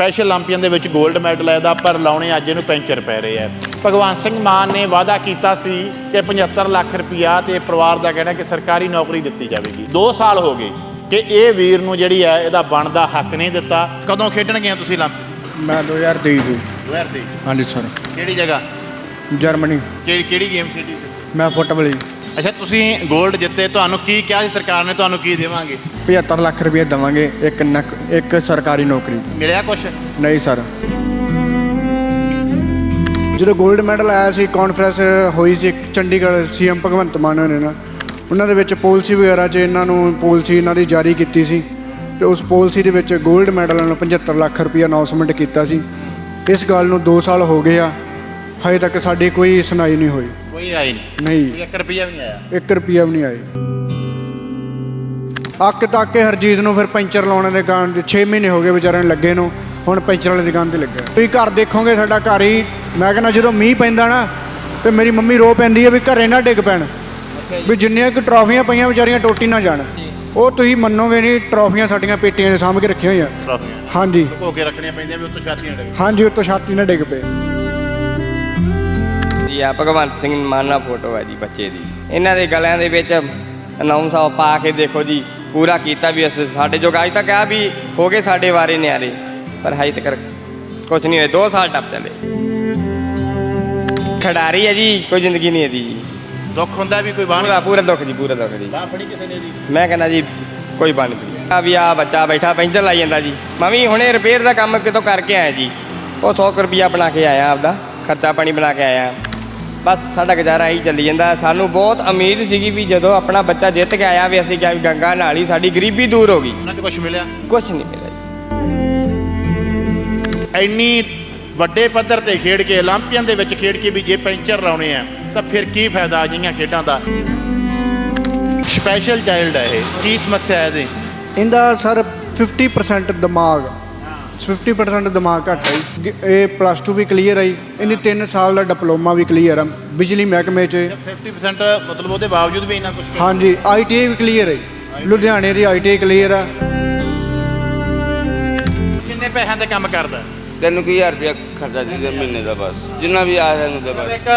Special 올림픽ੀਅਨ ਦੇ ਵਿੱਚ 골ਡ ਮੈਡਲ ਆਇਆ ਦਾ ਪਰ ਲਾਉਣੇ ਅੱਜ ਇਹਨੂੰ ਪੈਂਚਰ ਪੈ ਰਹੇ ਆ ਭਗਵਾਨ ਸਿੰਘ ਮਾਨ ਨੇ ਵਾਅਦਾ ਕੀਤਾ ਸੀ ਕਿ 75 ਲੱਖ ਰੁਪਇਆ ਤੇ ਪਰਿਵਾਰ ਦਾ ਕਹਿਣਾ ਕਿ ਸਰਕਾਰੀ ਨੌਕਰੀ ਦਿੱਤੀ ਜਾਵੇਗੀ। 2 ਸਾਲ ਹੋ ਗਏ ਕਿ ਇਹ ਵੀਰ ਨੂੰ ਜਿਹੜੀ ਹੈ ਇਹਦਾ ਬਣਦਾ ਹੱਕ ਨਹੀਂ ਦਿੱਤਾ। ਕਦੋਂ ਖੇਡਣਗੇ ਤੁਸੀਂ 올림픽 ਮੈਂ 2023 ਜੀ 2023 ਹਾਂਜੀ ਸਰ। ਕਿਹੜੀ ਜਗ੍ਹਾ? ਜਰਮਨੀ। ਕਿਹੜੀ ਕਿਹੜੀ ਗੇਮ ਖੇਡੀ ਸੀ? ਮੈਂ ਫੁੱਟਬਲੀ ਅੱਛਾ ਤੁਸੀਂ 골ਡ ਜਿੱਤੇ ਤੁਹਾਨੂੰ ਕੀ ਕਿਹਾ ਸੀ ਸਰਕਾਰ ਨੇ? ਤੁਹਾਨੂੰ ਕੀ ਦੇਵਾਂਗੇ? 75 ਲੱਖ ਰੁਪਏ ਦੇਵਾਂਗੇ ਇੱਕ ਨਕ- ਇੱਕ ਸਰਕਾਰੀ ਨੌਕਰੀ। ਮਿਲਿਆ ਕੁਛ? ਨਹੀਂ ਸਰ। ਜਦੋਂ 골ਡ ਮੈਡਲ ਆਇਆ ਸੀ ਕਾਨਫਰੰਸ ਹੋਈ ਸੀ ਇੱਕ ਚੰਡੀਗੜ੍ਹ ਸੀਐਮ ਭਗਵੰਤ ਮਾਨ ਨੇ ਨਾ ਉਹਨਾਂ ਦੇ ਵਿੱਚ ਪਾਲਿਸੀ ਵਗੈਰਾ 'ਚ ਇਹਨਾਂ ਨੂੰ ਪਾਲਿਸੀ ਇਹਨਾਂ ਦੀ ਜਾਰੀ ਕੀਤੀ ਸੀ। ਤੇ ਉਸ ਪਾਲਿਸੀ ਦੇ ਵਿੱਚ 골ਡ ਮੈਡਲ ਨੂੰ 75 ਲੱਖ ਰੁਪਏ ਅਨਾਉਂਸਮੈਂਟ ਕੀਤਾ ਸੀ। ਇਸ ਗੱਲ ਨੂੰ 2 ਸਾਲ ਹੋ ਗਏ ਆ। ਹਜੇ ਤੱਕ ਸਾਡੀ ਕੋਈ ਸੁਣਾਈ ਨਹੀਂ ਹੋਈ। ਕੋਈ ਆਈ ਨਹੀਂ ਨਹੀਂ। ਕੋਈ 1 ਰੁਪਿਆ ਵੀ ਨਹੀਂ ਆਇਆ। 1 ਰੁਪਿਆ ਵੀ ਨਹੀਂ ਆਈ ਅੱਕ ਤੱਕ ਕੇ ਹਰਜੀਤ ਨੂੰ ਫਿਰ ਪੈਂਚਰ ਲਾਉਣ ਦੇ ਦੁਕਾਨ 6 ਮਹੀਨੇ ਹੋ ਗਏ ਵਿਚਾਰਿਆਂ ਨੂੰ ਲੱਗੇ ਨੂੰ ਹੁਣ ਪੈਂਚਰ ਵਾਲੀ ਦੁਕਾਨ ਤੇ ਲੱਗਿਆ। ਤੁਸੀਂ ਘਰ ਦੇਖੋਗੇ ਸਾਡਾ ਘਰ ਹੀ ਮੈਂ ਕਹਿੰਦਾ ਜਦੋਂ ਮੀਂਹ ਪੈਂਦਾ ਨਾ ਤੇ ਮੇਰੀ ਮੰਮੀ ਰੋ ਪੈਂਦੀ ਹੈ ਵੀ ਘਰੇ ਨਾ ਡਿੱਗ ਪੈਣ। ਵੀ ਜਿੰਨੀਆਂ ਕਿ ਟਰਾਫੀਆਂ ਪਈਆਂ ਵਿਚਾਰੀਆਂ ਟੋਟੀ ਨਾ ਜਾਣ। ਉਹ ਤੁਸੀਂ ਮੰਨੋਗੇ ਨਹੀਂ ਟਰਾਫੀਆਂ ਸਾਡੀਆਂ ਪੇਟੀਆਂ ਸਾਂਭ ਕੇ ਰੱਖੀਆਂ ਹੋਈਆਂ। ਟਰਾਫੀਆਂ। ਹਾਂਜੀ। ਲੁਕੋ ਕੇ ਰੱਖਣੀਆਂ ਪੈਂਦੀਆਂ ਵੀ ਉੱਤੋਂ ਛਾਤੀਆਂ ਡਿੱਗ। ਹਾਂਜੀ ਉੱਤੋਂ ਛਾਤੀ ਨਾ ਡਿੱਗ ਪਏ। ਜੀ ਆ ਭਗਵੰਤ ਸਿੰਘ ਮਾਨ ਫੋਟੋ ਹੈ ਜੀ ਬੱਚੇ ਦੀ। ਇਹਨਾਂ ਦੇ ਗਲਿਆਂ ਦੇ ਵਿੱਚ ਅਨਾਉਂਸ ਆ ਪਾ ਕੇ ਦੇਖੋ ਜੀ ਪੂਰਾ ਕੀਤਾ ਵੀ ਅਸੀਂ ਸਾਡੇ ਜੋ ਅੱਜ ਤੱਕ ਆ ਵੀ ਹੋ ਗਏ ਸਾਡੇ ਵਾਰੇ ਨਿਆਰੇ ਪਰ ਹਜੇ ਤੱਕ ਕੁਝ ਨਹੀਂ ਹੋਇਆ 2 ਸਾਲ ਟੱਪ ਚਲੇ। ਖਿਡਾਰੀ ਹੈ ਜੀ ਕੋਈ ਜ਼ਿੰਦਗੀ ਨਹੀਂ ਜੀ। ਦੁੱਖ ਹੁੰਦਾ ਵੀ ਕੋਈ ਬਾਣ ਪੂਰਾ ਪੂਰਾ ਦੁੱਖ ਜੀ ਪੂਰਾ ਦੁੱਖ ਜੀ। ਬਾਹ ਫੜੀ ਕਿਸੇ ਨੇ ਦੀ ਮੈਂ ਕਹਿੰਦਾ ਜੀ ਕੋਈ ਬਣ ਨਹੀਂ। ਆ ਵੀ ਆ ਬੱਚਾ ਬੈਠਾ ਪੈਂਚਰ ਲਾਈ ਜਾਂਦਾ ਜੀ। ਮੈਂ ਵੀ ਹੁਣੇ ਰਿਪੇਅਰ ਦਾ ਕੰਮ ਕਿਤੋਂ ਕਰਕੇ ਆਇਆ ਜੀ। ਉਹ 100 ਕੁ ਰੁਪਈਆ ਬਣਾ ਕੇ ਆਇਆ ਆਪਦਾ ਖਰਚਾ ਪਾਣੀ ਬਣਾ ਕੇ ਆਇਆ। ਬਸ ਸਾਡਾ ਗੁਜ਼ਾਰਾ ਇਹੀ ਚੱਲੀ ਜਾਂਦਾ। ਸਾਨੂੰ ਬਹੁਤ ਉਮੀਦ ਸੀਗੀ ਵੀ ਜਦੋਂ ਆਪਣਾ ਬੱਚਾ ਜਿੱਤ ਕੇ ਆਇਆ ਵੀ ਅਸੀਂ ਕਿਹਾ ਵੀ ਗੰਗਾ ਨਾਲ ਹੀ ਸਾਡੀ ਗਰੀਬੀ ਦੂਰ ਹੋ ਗਈ। ਉਹਨਾਂ 'ਚ ਕੁਝ ਮਿਲਿਆ? ਕੁਝ ਨਹੀਂ ਮਿਲਿਆ ਜੀ। ਇੰਨੀ ਵੱਡੇ ਪੱਧਰ ਤੇ ਖੇਡ ਕੇ 올림ਪੀਅਨ ਦੇ ਵਿੱਚ ਖੇਡ ਕੇ ਵੀ ਜੇ ਪੈਂਚਰ ਲਾਉਣੇ ਆ ਤਾਂ ਫਿਰ ਕੀ ਫਾਇਦਾ ਅਜਿਹੀਆਂ ਖੇਡਾਂ ਦਾ? ਸਪੈਸ਼ਲ ਚਾਈਲਡ ਹੈ ਇਹ ਕੀ ਸਮੱਸਿਆ ਹੈ ਇਹਦੀ? ਇਹਦਾ ਸਰ 50% ਦਿਮਾਗ। 50% ਦਿਮਾਗ ਘੱਟ ਹੈ ਜੀ। ਇਹ ਪਲੱਸ 2 ਵੀ ਕਲੀਅਰ ਆਈ। ਇਹਨੇ 3 ਸਾਲ ਦਾ ਡਿਪਲੋਮਾ ਵੀ ਕਲੀਅਰ ਆ। ਬਿਜਲੀ ਮਹਿਕਮੇ 'ਚ। 50% ਮਤਲਬ ਉਹਦੇ ਬਾਵਜੂਦ ਵੀ ਇੰਨਾ ਕੁਝ ਹਾਂਜੀ ਆਈਟੀਆਈ ਵੀ ਕਲੀਅਰ ਹੈ। ਲੁਧਿਆਣੇ ਦੀ ਆਈਟੀਆਈ ਕਲੀਅਰ ਆ। ਕਿੰਨੇ ਪੈਸਿਆਂ ਤੇ ਕੰਮ ਕਰਦਾ? ਤੈਨੂੰ ਕੀ ਹਜ਼ਾਰ ਰੁਪਇਆ ਖਰਚਾ ਦੇ ਦੇ ਮਹੀਨੇ ਦਾ ਬਸ। ਜਿੰਨਾ ਵੀ ਆ ਜਾਣ ਦੇ ਬਸ। ਇੱਕ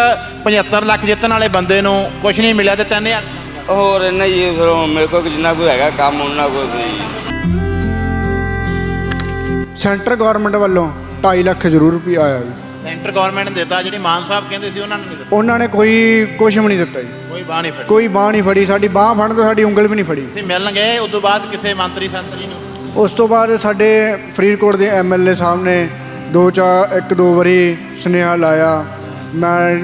75 ਲੱਖ ਜਿੱਤਣ ਵਾਲੇ ਬੰਦੇ ਨੂੰ ਕੁਝ ਨਹੀਂ ਮਿਲਿਆ ਤੇ 3000 ਹੋਰ ਇੰਨਾ ਹੀ ਹੈ, ਫਿਰ ਮੇਰੇ ਕੋਲ ਜਿੰਨਾ ਕੋਈ ਹੈਗਾ ਕੰਮ ਉਹਨਾਂ ਕੋਲ ਤੇ ਸੈਂਟਰ ਗਵਰਨਮੈਂਟ ਵੱਲੋਂ 2.5 ਲੱਖ ਜ਼ਰੂਰ ਰੁਪਏ ਆਇਆ ਜੀ। ਸੈਂਟਰ ਗਵਰਨਮੈਂਟ ਨੇ ਦਿੱਤਾ ਜਿਹੜੀ ਮਾਨ ਸਾਹਿਬ ਕਹਿੰਦੇ ਸੀ ਉਹਨਾਂ ਨੇ ਨਹੀਂ ਦਿੱਤਾ। ਉਹਨਾਂ ਨੇ ਕੋਈ ਕੁਝ ਵੀ ਨਹੀਂ ਦਿੱਤਾ ਜੀ। ਕੋਈ ਬਾਹ ਨਹੀਂ ਫੜੀ। ਕੋਈ ਬਾਹ ਨਹੀਂ ਫੜੀ ਸਾਡੀ ਬਾਹ ਫੜਨ ਤੋਂ ਸਾਡੀ ਉਂਗਲ ਵੀ ਨਹੀਂ ਫੜੀ। ਤੇ ਮਿਲਣ ਗਏ ਉਸ ਤੋਂ ਬਾਅਦ ਕਿਸੇ ਮੰਤਰੀ ਸੰਤਰੀ ਨੂੰ? ਉਸ ਤੋਂ ਬਾਅਦ ਸਾਡੇ ਫਰੀਦਕੋਟ ਦੇ ਐਮਐਲਏ ਸਾਹਿਬ ਨੇ ਦੋ ਚਾਰ ਇੱਕ ਦੋ ਵਾਰੀ ਸੁਨੇਹਾ ਲਾਇਆ। ਮੈਂ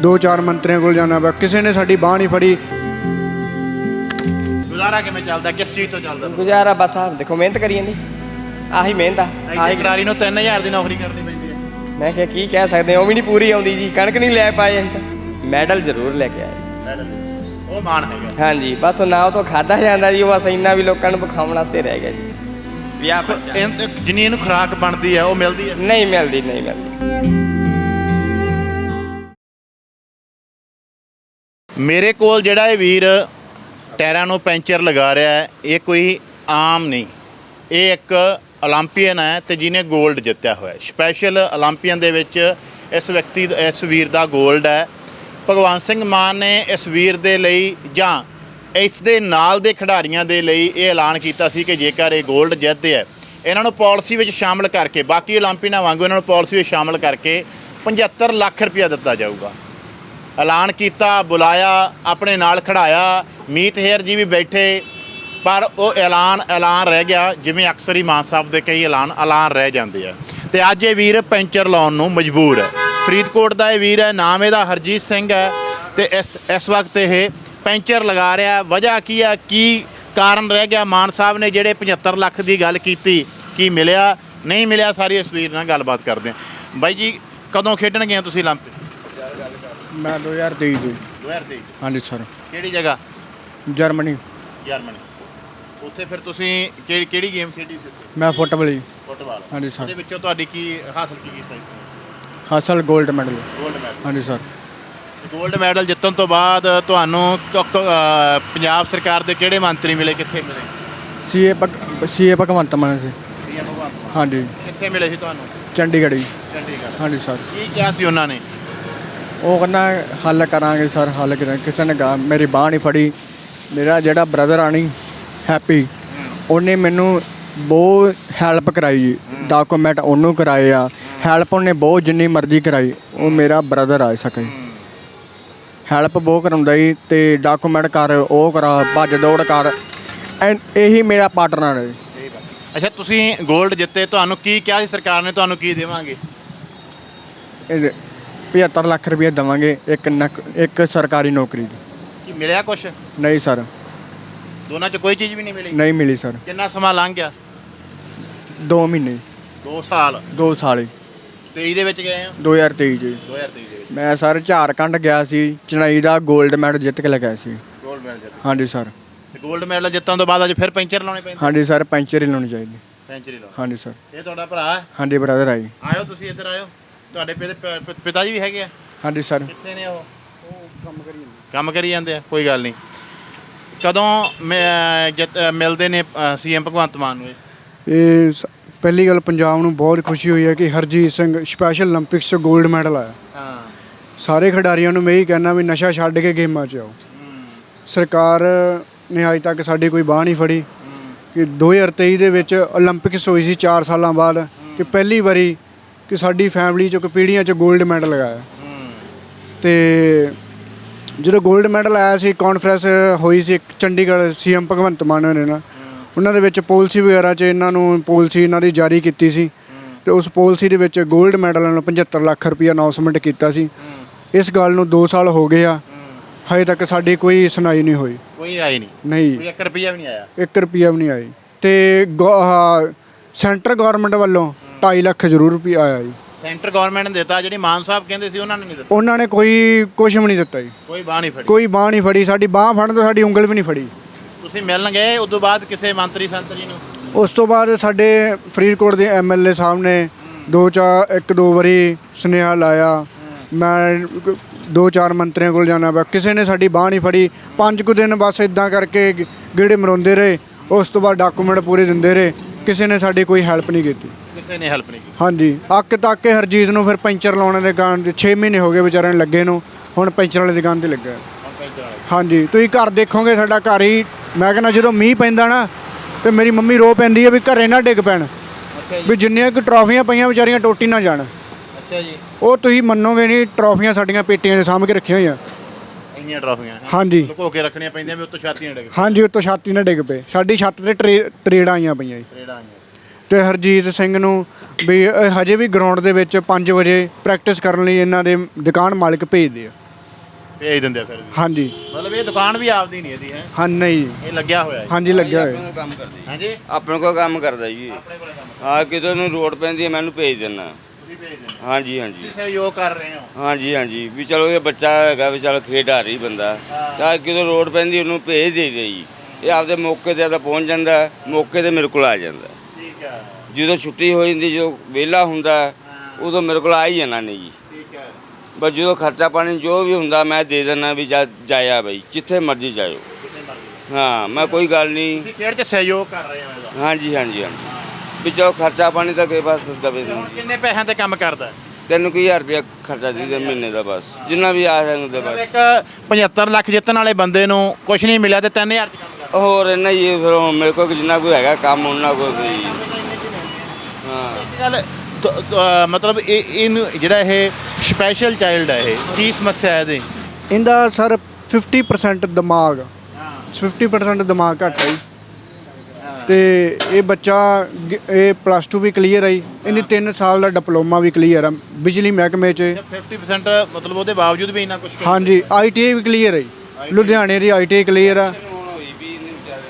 ਦੋ ਚਾਰ ਮੰਤਰੀਆਂ ਕੋਲ ਜਾਣਾ ਪਿਆ ਕਿਸੇ ਨੇ ਸਾਡੀ ਬਾਹ ਨਹੀਂ ਫੜੀ। ਗੁਜ਼ਾਰਾ ਕਿਵੇਂ ਚੱਲਦਾ? ਕਿਸ ਚੀਜ਼ ਤੋਂ ਚੱਲਦਾ? ਗੁਜ਼ਾਰਾ ਬਸ ਆ ਦੇਖੋ ਮਿਹਨਤ ਕਰੀ ਜਾਂਦੀ। ਆਹੀ ਮਿਹਨਤ ਆ ਆਹੀ ਆਹੀ ਖਿਡਾਰੀ ਨੂੰ 3000 ਦੀ ਨੌਕਰੀ ਕਰਨੀ ਪੈਂਦੀ ਹੈ ਮੈਂ ਕਿਹਾ ਕੀ ਕਹਿ ਸਕਦੇ ਹਾਂ, ਉਹ ਵੀ ਨਹੀਂ ਪੂਰੀ ਆਉਂਦੀ ਜੀ ਕਣਕ ਨਹੀਂ ਲੈ ਪਾਏ ਅਸੀਂ ਤਾਂ। ਮੈਡਲ ਜ਼ਰੂਰ ਲੈ ਕੇ ਆਏ। ਉਹ ਮਾਣ ਹੈਗਾ। ਹਾਂਜੀ ਬਸ ਉਹ ਨਾ ਉਹ ਤੋਂ ਖਾਦਾ ਜਾਂਦਾ ਜੀ ਉਹ ਬਸ ਇੰਨਾ ਵੀ ਲੋਕਾਂ ਨੂੰ ਵਿਖਾਉਣ ਵਾਸਤੇ ਰਹਿ ਗਿਆ ਜੀ। ਵਿਆਹ ਇਹ ਜਿੰਨੀ ਇਹਨੂੰ ਖੁਰਾਕ ਬਣਦੀ ਹੈ ਉਹ ਮਿਲਦੀ ਹੈ ਨਹੀਂ ਮਿਲਦੀ ਨਹੀਂ ਮਿਲਦੀ। ਮੇਰੇ ਕੋਲ ਜਿਹੜਾ ਇਹ ਵੀਰ ਟਾਇਰਾਂ ਨੂੰ ਪੈਂਚਰ ਲਗਾ ਰਿਹਾ ਹੈ ਇਹ ਕੋਈ ਆਮ ਨਹੀਂ। ਇਹ ਇੱਕ ਓਲੰਪੀਅਨ ਹੈ ਤੇ ਜਿਹਨੇ 골ਡ ਜਿੱਤਿਆ ਹੋਇਆ ਸਪੈਸ਼ਲ ਓਲੰਪੀਅਨ ਦੇ ਵਿੱਚ ਇਸ ਵਿਅਕਤੀ ਇਸ ਵੀਰ ਦਾ 골ਡ ਹੈ। ਭਗਵਾਨ ਸਿੰਘ ਮਾਨ ਨੇ ਇਸ ਵੀਰ ਦੇ ਲਈ ਜਾਂ ਇਸ ਦੇ ਨਾਲ ਦੇ ਖਿਡਾਰੀਆਂ ਦੇ ਲਈ ਇਹ ਐਲਾਨ ਕੀਤਾ ਸੀ ਕਿ ਜੇਕਰ ਇਹ 골ਡ ਜਿੱਤਦੇ ਹੈ, ਇਹਨਾਂ ਨੂੰ ਪਾਲਿਸੀ ਵਿੱਚ ਸ਼ਾਮਲ ਕਰਕੇ, ਬਾਕੀ 올림ਪੀਨਾ ਵਾਂਗੂ ਇਹਨਾਂ ਨੂੰ ਪਾਲਿਸੀ ਵਿੱਚ ਸ਼ਾਮਲ ਕਰਕੇ 75 ਲੱਖ ਰੁਪਇਆ ਦਿੱਤਾ ਜਾਊਗਾ। ਐਲਾਨ ਕੀਤਾ, ਬੁਲਾਇਆ, ਆਪਣੇ ਨਾਲ ਖੜਾਇਆ। ਮੀਤ ਹੇਰ ਜੀ ਵੀ ਬੈਠੇ। ਪਰ ਉਹ ਐਲਾਨ ਐਲਾਨ ਰਹਿ ਗਿਆ ਜਿਵੇਂ ਅਕਸਰ ਹੀ ਮਾਨ ਸਾਹਿਬ ਦੇ ਕਈ ਐਲਾਨ ਐਲਾਨ ਰਹਿ ਜਾਂਦੇ ਆ। ਤੇ ਅੱਜ ਇਹ ਵੀਰ ਪੈਂਚਰ ਲਾਉਣ ਨੂੰ ਮਜਬੂਰ ਹੈ ਫਰੀਦਕੋਟ ਦਾ ਇਹ ਵੀਰ ਹੈ ਨਾਮ ਇਹਦਾ ਹਰਜੀਤ ਸਿੰਘ ਹੈ। ਤੇ ਇਸ ਇਸ ਵਕਤ ਇਹ ਪੈਂਚਰ ਲਗਾ ਰਿਹਾ ਵਜ੍ਹਾ ਕੀ ਹੈ ਕੀ ਕਾਰਨ ਰਹਿ ਗਿਆ? ਮਾਨ ਸਾਹਿਬ ਨੇ ਜਿਹੜੇ 75 ਲੱਖ ਦੀ ਗੱਲ ਕੀਤੀ ਕੀ ਮਿਲਿਆ? ਨਹੀਂ ਮਿਲਿਆ ਸਾਰੀ ਇਸ ਵੀਰ ਨਾਲ ਗੱਲਬਾਤ ਕਰਦੇ ਹਾਂ। ਬਾਈ ਜੀ ਕਦੋਂ ਖੇਡਣ ਗਏ ਤੁਸੀਂ ਲੰਪੇ? ਮੈਂ 2023 ਜੀ 2023 ਹਾਂਜੀ ਸਰ। ਕਿਹੜੀ ਜਗ੍ਹਾ? ਜਰਮਨੀ। ਜਰਮਨੀ। ਉੱਥੇ ਫਿਰ ਤੁਸੀਂ ਕਿਹੜੀ ਕਿਹੜੀ ਗੇਮ ਖੇਡੀ ਸੀ ਮੈਂ ਫੁੱਟਬਾਲ ਹੀ। ਫੁੱਟਬਾਲ। ਹਾਂਜੀ ਸਰ। ਉਹਦੇ ਵਿੱਚੋਂ ਤੁਹਾਡੀ ਕੀ ਹਾਸਲ ਕੀ ਕੀਤਾ ਸੀ? ਹਾਸਲ 골ਡ ਮੈਡਲ 골ਡ ਮੈਡਲ ਹਾਂਜੀ ਸਰ। 골ਡ ਮੈਡਲ ਜਿੱਤਣ ਤੋਂ ਬਾਅਦ ਤੁਹਾਨੂੰ ਪੰਜਾਬ ਸਰਕਾਰ ਦੇ ਕਿਹੜੇ ਮੰਤਰੀ ਮਿਲੇ ਕਿੱਥੇ ਮਿਲੇ? ਸੀਏ ਪਕ ਸੀਏ ਭਗਵੰਤ ਮਾਨ ਸੀ। ਹਾਂਜੀ। ਕਿੱਥੇ ਮਿਲੇ ਸੀ ਤੁਹਾਨੂੰ? ਚੰਡੀਗੜ੍ਹ ਜੀ ਚੰਡੀਗੜ੍ਹ। ਹਾਂਜੀ ਸਰ। ਕੀ ਕਿਹਾ ਸੀ ਉਹਨਾਂ ਨੇ? ਉਹ ਕਹਿੰਦਾ ਹੱਲ ਕਰਾਂਗੇ ਸਰ ਹੱਲ ਕਰਾਂਗੇ। ਕਿਸੇ ਨੇ ਮੇਰੀ ਬਾਹ ਨਹੀਂ ਫੜੀ। ਮੇਰਾ ਜਿਹੜਾ ਬ੍ਰਦਰ ਆਣੀ ਹੈਪੀ ਉਹਨੇ ਮੈਨੂੰ ਬਹੁਤ ਹੈਲਪ ਕਰਾਈ। ਜੀ ਡਾਕੂਮੈਂਟ ਉਹਨੂੰ ਕਰਾਏ ਆ। ਹੈਲਪ ਉਹਨੇ ਬਹੁਤ ਜਿੰਨੀ ਮਰਜ਼ੀ ਕਰਾਈ। ਉਹ ਮੇਰਾ ਬ੍ਰਦਰ ਆ ਸਕੇ ਹੈਲਪ ਬਹੁਤ ਕਰਾਉਂਦਾ ਜੀ ਤੇ ਡਾਕੂਮੈਂਟ ਕਰ ਉਹ ਕਰਾ ਭੱਜ ਦੌੜ ਕਰ। ਐਂ ਇਹੀ ਮੇਰਾ ਪਾਰਟਨਰ ਹੈ ਜੀ। ਅੱਛਾ ਤੁਸੀਂ 골ਡ ਜਿੱਤੇ। ਤੁਹਾਨੂੰ ਕੀ ਕਿਹਾ ਸੀ ਸਰਕਾਰ ਨੇ? ਤੁਹਾਨੂੰ ਕੀ ਦੇਵਾਂਗੇ? ਇਹ 75 ਲੱਖ ਰੁਪਏ ਦੇਵਾਂਗੇ ਇੱਕ ਨਕ- ਇੱਕ ਸਰਕਾਰੀ ਨੌਕਰੀ ਦੀ। ਕੀ ਮਿਲਿਆ ਕੁਛ? ਨਹੀਂ ਸਰ। ਦੋਨਾਂ 'ਚ ਕੋਈ ਚੀਜ਼ ਵੀ ਨਹੀਂ ਮਿਲੀ? ਨਹੀਂ ਮਿਲੀ ਸਰ। ਕਿੰਨਾ ਸਮਾਂ ਲੰਘ ਗਿਆ? 2 ਮਹੀਨੇ। 2 ਸਾਲ? 2 ਸਾਲ 23 ਦੇ ਵਿੱਚ ਗਏ ਆ? 2023 ਜੀ 2023 ਦੇ ਮੈਂ ਸਰ ਝਾਰਖੰਡ ਗਿਆ ਸੀ ਚਨਾਈ ਦਾ 골ਡ ਮੈਡਲ ਜਿੱਤ ਕੇ ਲਗਾਇਆ ਸੀ। 골ਡ ਮੈਡਲ ਜਿੱਤ ਹਾਂਜੀ ਸਰ। ਤੇ 골ਡ ਮੈਡਲ ਜਿੱਤਣ ਤੋਂ ਬਾਅਦ ਅੱਜ ਫਿਰ ਪੈਂਚਰ ਲਾਉਣੇ ਪੈਂਦੇ? ਹਾਂਜੀ ਸਰ ਪੈਂਚਰ ਹੀ ਲਾਉਣੀ ਚਾਹੀਦੀ। ਪੈਂਚਰ ਹੀ ਲਾਉਣਾ ਹਾਂਜੀ ਸਰ। ਇਹ ਤੁਹਾਡਾ ਭਰਾ ਹੈ? ਹਾਂਜੀ ਬ੍ਰਦਰ ਆਈ ਆਇਓ ਤੁਸੀਂ ਇੱਧਰ ਆਇਓ। ਤੁਹਾਡੇ ਪਿਤਾ ਜੀ ਵੀ ਹੈਗੇ ਆ? ਹਾਂਜੀ ਸਰ। ਕਿੱਥੇ ਨੇ ਉਹ? ਉਹ ਕੰਮ ਕਰੀ ਜਾਂਦੇ। ਕੰਮ ਕਰੀ ਜਾਂਦੇ ਆ? ਕੋਈ ਗੱਲ ਨਹੀਂ। ਕਦੋਂ ਮੈਂ- ਮਿਲਦੇ ਨੇ ਸੀਐਮ ਭਗਵੰਤ ਮਾਨ ਨੂੰ ਇਹ? ਸ- ਪਹਿਲੀ ਗੱਲ ਪੰਜਾਬ ਨੂੰ ਬਹੁਤ ਖੁਸ਼ੀ ਹੋਈ ਹੈ ਕਿ ਹਰਜੀਤ ਸਿੰਘ ਸਪੈਸ਼ਲ 올림픽ਸ 'ਚ 골ਡ ਮੈਡਲ ਆਇਆ। ਹਾਂ। ਸਾਰੇ ਖਿਡਾਰੀਆਂ ਨੂੰ ਮੈਂ ਇਹੀ ਕਹਿਣਾ ਵੀ ਨਸ਼ਾ ਛੱਡ ਕੇ ਗੇਮਾਂ 'ਚ ਆਓ। ਸਰਕਾਰ ਨੇ ਅਜੇ ਤੱਕ ਸਾਡੀ ਕੋਈ ਬਾਹ ਨਹੀਂ ਫੜੀ ਕਿ 2023 ਦੇ ਵਿੱਚ 올림픽ਸ ਹੋਈ ਸੀ 4 ਸਾਲਾਂ ਬਾਅਦ ਕਿ ਪਹਿਲੀ ਵਾਰੀ ਕਿ ਸਾਡੀ ਫੈਮਿਲੀ 'ਚੋਂ ਕਿ ਪੀੜ੍ਹੀਆਂ 'ਚ 골ਡ ਮੈਡਲ ਲਗਾਇਆ ਤੇ ਜਦੋਂ 골ਡ ਮੈਡਲ ਆਇਆ ਸੀ ਕਾਨਫਰੰਸ ਹੋਈ ਸੀ ਇੱਕ ਚੰਡੀਗੜ੍ਹ ਸੀਐਮ ਭਗਵੰਤ ਮਾਨ ਹੋਰਾਂ ਨਾਲ। ਉਹਨਾਂ ਦੇ ਵਿੱਚ ਪਾਲਿਸੀ ਵਗੈਰਾ 'ਚ ਇਹਨਾਂ ਨੂੰ ਪਾਲਿਸੀ ਇਹਨਾਂ ਦੀ ਜਾਰੀ ਕੀਤੀ ਸੀ। ਤੇ ਉਸ ਪਾਲਿਸੀ ਦੇ ਵਿੱਚ 골ਡ ਮੈਡਲ ਨੂੰ 75 ਲੱਖ ਰੁਪਏ ਅਨਾਉਂਸਮੈਂਟ ਕੀਤਾ ਸੀ। ਇਸ ਗੱਲ ਨੂੰ 2 ਸਾਲ ਹੋ ਗਏ ਆ। ਹਜੇ ਤੱਕ ਸਾਡੀ ਕੋਈ ਸੁਣਾਈ ਨਹੀਂ ਹੋਈ। ਕੋਈ ਆਈ ਨਹੀਂ? ਨਹੀਂ। ਕੋਈ 1 ਰੁਪਿਆ ਵੀ ਨਹੀਂ ਆਇਆ? 1 ਰੁਪਿਆ ਵੀ ਨਹੀਂ ਆਈ। ਤੇ ਸੈਂਟਰ ਗਵਰਨਮੈਂਟ ਵੱਲੋਂ 2.5 ਲੱਖ ਜ਼ਰੂਰ ਰੁਪਿਆ ਆਇਆ ਜੀ। ਸੈਂਟਰ ਗਵਰਨਮੈਂਟ ਨੇ ਦਿੱਤਾ ਜਿਹੜੀ ਮਾਨ ਸਾਹਿਬ ਕਹਿੰਦੇ ਸੀ ਉਹਨਾਂ ਨੇ ਨਹੀਂ ਦਿੱਤਾ। ਉਹਨਾਂ ਨੇ ਕੋਈ ਕੁਝ ਵੀ ਨਹੀਂ ਦਿੱਤਾ ਜੀ। ਕੋਈ ਬਾਹ ਨਹੀਂ ਫੜੀ। ਕੋਈ ਬਾਹ ਨਹੀਂ ਫੜੀ ਸਾਡੀ ਬਾਹ ਫੜਨ ਤੋਂ ਸਾਡੀ ਉਂਗਲ ਵੀ ਨਹੀਂ ਫੜੀ। ਤੁਸੀਂ ਮਿਲਣ ਗਏ ਉਸ ਤੋਂ ਬਾਅਦ ਕਿਸੇ ਮੰਤਰੀ ਸੰਤਰੀ ਨੂੰ? ਉਸ ਤੋਂ ਬਾਅਦ ਸਾਡੇ ਫਰੀਦਕੋਟ ਦੇ ਐਮਐਲਏ ਸਾਹਿਬ ਨੇ ਦੋ ਚਾਰ ਇੱਕ ਦੋ ਵਾਰੀ ਸੁਨੇਹਾ ਲਾਇਆ। ਮੈਂ ਦੋ ਚਾਰ ਮੰਤਰੀਆਂ ਕੋਲ ਜਾਣਾ ਪਿਆ। ਕਿਸੇ ਨੇ ਸਾਡੀ ਬਾਹ ਨਹੀਂ ਫੜੀ। ਪੰਜ ਕੁ ਦਿਨ ਬਸ ਇਦਾਂ ਕਰਕੇ ਗ- ਗੇੜੇ ਮਰਾਉਂਦੇ ਰਹੇ। ਉਸ ਤੋਂ ਬਾਅਦ ਡਾਕੂਮੈਂਟ ਪੂਰੇ ਦਿੰਦੇ ਰਹੇ। ਕਿਸੇ ਨੇ ਸਾਡੀ ਕੋਈ ਹੈਲਪ ਨਹੀਂ ਕੀਤੀ। ਕਿਸੇ ਨੇ ਹੈਲਪ ਨਹੀਂ ਕੀਤੀ। ਹਾਂਜੀ ਅੱਕ ਤੱਕ ਕੇ ਹਰਜੀਤ ਨੂੰ ਫਿਰ ਪੈਂਚਰ ਲਾਉਣ ਦੇ ਦੁਕਾਨ 6 ਮਹੀਨੇ ਹੋ ਗਏ ਵਿਚਾਰੇ ਨੂੰ ਲੱਗੇ ਨੂੰ ਹੁਣ ਪੈਂਚਰ ਵਾਲੀ ਦੁਕਾਨ ਤੇ ਲੱਗਾ। ਹੁਣ ਪੈਂਚਰ ਵਾਲੇ। ਹਾਂਜੀ ਤੁਸੀਂ ਘਰ ਦੇਖੋਗੇ ਸਾਡਾ ਘਰ ਹੀ ਮੈਂ ਕਹਿੰਦਾ ਜਦੋਂ ਮੀਂਹ ਪੈਂਦਾ ਨਾ ਤੇ ਮੇਰੀ ਮੰਮੀ ਰੋ ਪੈਂਦੀ ਹੈ ਵੀ ਘਰੇ ਨਾ ਡਿੱਗ ਪੈਣ ਅੱਛਾ ਜੀ। ਵੀ ਜਿੰਨੀਆਂ ਕਿ ਟਰਾਫੀਆਂ ਪਈਆਂ ਵਿਚਾਰੀਆਂ ਟੋਟੀ ਨਾ ਜਾਣ। ਅੱਛਾ ਜੀ। ਉਹ ਤੁਸੀਂ ਮੰਨੋਗੇ ਨਹੀਂ ਟਰਾਫੀਆਂ ਸਾਡੀਆਂ ਪੇਟੀਆਂ ਸਾਂਭ ਕੇ ਰੱਖੀਆਂ ਹੋਈਆਂ। ਇੰਨੀਆਂ ਟਰਾਫੀਆਂ ਹੈਂ। ਹਾਂਜੀ। ਲੁਕੋ ਕੇ ਰੱਖਣੀਆਂ ਪੈਂਦੀਆਂ ਵੀ ਉੱਤੋਂ ਛਾਤੀਆਂ ਡਿੱਗ ਹਾਂਜੀ ਉੱਤੋਂ ਛਾਤੀ ਨਾਲ ਡਿੱਗ ਪਏ। ਸਾਡੀ ਛੱਤ ਤੇ ਟਰੇ- ਤਰੇੜਾਂ ਆਈਆਂ ਪਈਆਂ ਜੀ। ਰੇੜਾਂ ਆਈਆਂ। ਤੇ ਹਰਜੀਤ ਸਿੰਘ ਨੂੰ ਵੀ ਇਹ ਹਜੇ ਵੀ ਗਰਾਊਂਡ ਦੇ ਵਿੱਚ 5 ਵਜੇ ਪ੍ਰੈਕਟਿਸ ਕਰਨ ਲਈ ਇਹਨਾਂ ਦੇ ਦੁਕਾਨ ਮਾਲਕ ਭੇਜਦੇ ਆ। ਭੇਜ ਦਿੰਦੇ ਆ ਫਿਰ ਵੀ। ਹਾਂਜੀ। ਮਤਲਬ ਇਹ ਦੁਕਾਨ ਵੀ ਆਪਦੀ ਨਹੀਂ ਇਹਦੀ ਹੈ? ਹਾਂ ਨਹੀਂ। ਇਹ ਲੱਗਿਆ ਹੋਇਆ ਹੈ। ਹਾਂਜੀ ਲੱਗਿਆ ਹੋਇਆ। ਆਪਣੇ ਕੋਲ ਕੰਮ ਕਰਦਾ ਹਾਂਜੀ? ਆਪਣੇ ਕੋਲ ਕੰਮ ਕਰਦਾ ਜੀ। ਆਪਣੇ ਕੋਲੇ ਕੰਮ ਹਾਂ ਕਿਤੇ ਨੂੰ ਰੋਡ ਪੈਂਦੀ ਹੈ ਮੈਨੂੰ ਭੇਜ ਦਿੰਦਾ। ਤੁਸੀਂ ਭੇਜ ਦਿੰਦੇ ਹਾਂਜੀ ਹਾਂਜੀ। ਤੁਸੀਂ ਸਹਿਯੋਗ ਕਰ ਰਹੇ ਹੋ। ਹਾਂਜੀ ਹਾਂਜੀ। ਵੀ ਚਲੋ ਇਹ ਬੱਚਾ ਹੈਗਾ ਵੀ ਚਲ ਖੇਡ ਆ ਰਹੀ ਬੰਦਾ। ਤਾਂ ਕਿਤੇ ਰੋਡ ਪੈਂਦੀ ਉਹਨੂੰ ਭੇਜ ਦੇ ਜੀ। ਇਹ ਆਪਦੇ ਮੌਕੇ ਤੇ ਆਦਾ ਪਹੁੰਚ ਜਾਂਦਾ ਮੌਕੇ ਤੇ ਮੇਰੇ ਕੋਲ ਆ ਜਾਂਦਾ। ਹੈ ਜਦੋਂ ਛੁੱਟੀ ਹੋ ਜਾਂਦੀ ਜਦੋਂ ਵਿਹਲਾ ਹੁੰਦਾ ਉਦੋਂ ਮੇਰੇ ਕੋਲ ਆ ਹੀ ਜਾਣਾ ਨੇ ਜੀ। ਠੀਕ ਹੈ। ਬਸ ਜਦੋਂ ਖਰਚਾ ਪਾਣੀ ਜੋ ਵੀ ਹੁੰਦਾ ਮੈਂ ਦੇ ਦਿੰਦਾ ਵੀ ਜਾ ਜਾਇਆ ਬਈ ਜਿੱਥੇ ਮਰਜ਼ੀ ਜਾਇਓ। ਹਾਂ ਮੈਂ ਕੋਈ ਗੱਲ ਨਹੀਂ। ਤੁਸੀਂ ਖੇਡ 'ਚ ਸਹਿਯੋਗ ਕਰ ਰਹੇ ਹੋ ਇਹਦਾ। ਹਾਂਜੀ ਹਾਂਜੀ ਹਾਂਜੀ। ਵੀ ਚਲੋ ਖਰਚਾ ਪਾਣੀ ਤਾਂ ਕੇ ਬਸ ਦਵੇ ਤੇ ਹੁਣ ਕਿੰਨੇ ਪੈਸਿਆਂ ਤੇ ਕੰਮ ਕਰਦਾ? ਹੈ? ਤੈਨੂੰ ਕੀ ਹਜ਼ਾਰ ਰੁਪਇਆ ਖਰਚਾ ਦੇ ਦੇ ਮਹੀਨੇ ਦਾ ਬਸ। ਜਿੰਨਾ ਵੀ ਆ ਮਤਲਬ ਬਸ। ਇੱਕ 75 ਲੱਖ ਜਿੱਤਣ ਵਾਲੇ ਬੰਦੇ ਨੂੰ ਕੁਝ ਨਹੀਂ ਮਿਲਿਆ ਤੇ 3000 ਚ ਕੰਮ ਹੋਰ ਇਹਨਾਂ ਹੀ ਫਿਰ ਹੁਣ ਮੇਰੇ ਕੋਲ ਜਿੰਨਾ ਕੋਈ ਹੈਗਾ ਕੰਮ ਉਹਨਾਂ ਕੋਲ ਤੇ ਜੀ ਗੱਲ ਮਤਲਬ ਇਹ ਇਹਨੂੰ ਜਿਹੜਾ ਇਹ ਸਪੈਸ਼ਲ ਚਾਈਲਡ ਹੈ ਇਹ ਕੀ ਸਮੱਸਿਆ ਹੈ ਇਹਦੀ? ਇਹਦਾ ਸਰ 50% ਦਿਮਾਗ 50% ਦਿਮਾਗ ਘੱਟ ਹੈ। ਤੇ ਇਹ ਬੱਚਾ ਇਹ ਪਲੱਸ 2 ਵੀ ਕਲੀਅਰ ਆਈ ਇਹਦੀ 3 ਸਾਲ ਦਾ ਡਿਪਲੋਮਾ ਵੀ ਕਲੀਅਰ ਆ ਬਿਜਲੀ ਮਹਿਕਮੇ 'ਚ। 50% ਮਤਲਬ ਉਹਦੇ ਬਾਵਜੂਦ ਵੀ ਇੰਨਾ ਕੁਝ ਹਾਂਜੀ ਆਈਟੀਆਈ ਵੀ ਕਲੀਅਰ ਹੈ ਜੀ। ਲੁਧਿਆਣੇ ਦੀ ਆਈਟੀਆਈ ਕਲੀਅਰ ਆ।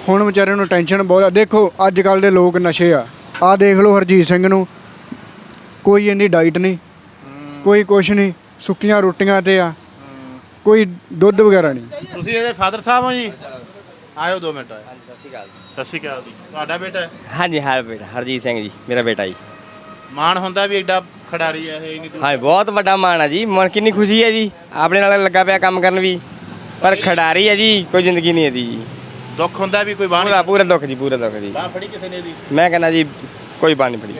ਹੁਣ ਵਿਚਾਰੇ ਨੂੰ। ਟੈਨਸ਼ਨ ਬਹੁਤ ਆ। ਦੇਖੋ ਅੱਜ ਕੱਲ ਦੇ ਲੋਕ ਨਸ਼ੇ ਆ। ਆ ਦੇਖ ਲਓ ਹਰਜੀਤ ਸਿੰਘ ਨੂੰ। ਕੋਈ ਇਹਦੀ ਡਾਈਟ ਨਹੀਂ ਕੋਈ ਕੁਛ ਨਹੀਂ ਸੁੱਕੀਆਂ ਰੋਟੀਆਂ ਤੇ ਆ ਕੋਈ ਦੁੱਧ ਵਗੈਰਾ ਨਹੀਂ। ਤੁਸੀਂ ਇਹਦੇ ਫਾਦਰ ਸਾਹਿਬ ਹੋ ਜੀ? ਆਇਓ 2 ਮਿੰਟ ਆਇਓ। ਸਤਿ ਸ਼੍ਰੀ ਅਕਾਲ ਜੀ। ਤੁਹਾਡਾ ਬੇਟਾ ਹੈ? ਹਾਂਜੀ ਹਾਂ ਬੇਟਾ ਹਰਜੀਤ ਸਿੰਘ ਜੀ ਮੇਰਾ ਬੇਟਾ ਜੀ। ਮਾਣ ਹੁੰਦਾ ਵੀ ਐਡਾ ਖਿਡਾਰੀ ਹੈ ਇਹ ਇੰਨੀ ਦੂਰ ਹਾਂ ਬਹੁਤ ਵੱਡਾ ਮਾਣ ਆ ਜੀ। ਮਨ ਕਿੰਨੀ ਖੁਸ਼ੀ ਹੈ ਜੀ ਆਪਣੇ ਨਾਲ ਲੱਗਾ ਪਿਆ ਕੰਮ ਕਰਨ ਵੀ। ਪਰ ਖਿਡਾਰੀ ਹੈ ਜੀ ਕੋਈ ਜ਼ਿੰਦਗੀ ਨਹੀਂ ਇਹਦੀ ਜੀ। ਦੁੱਖ ਹੁੰਦਾ ਵੀ ਕੋਈ ਪੂਰਾ ਨਹੀਂ ਪੂਰਾ ਦੁੱਖ ਜੀ ਪੂਰਾ ਦੁੱਖ ਜੀ। ਬਾਹ ਫੜੀ ਕਿਸੇ ਨੇ ਦੀ ਮੈਂ ਕਹਿੰਦਾ ਜੀ ਕੋਈ ਬਾਣੀ ਫੜੀ।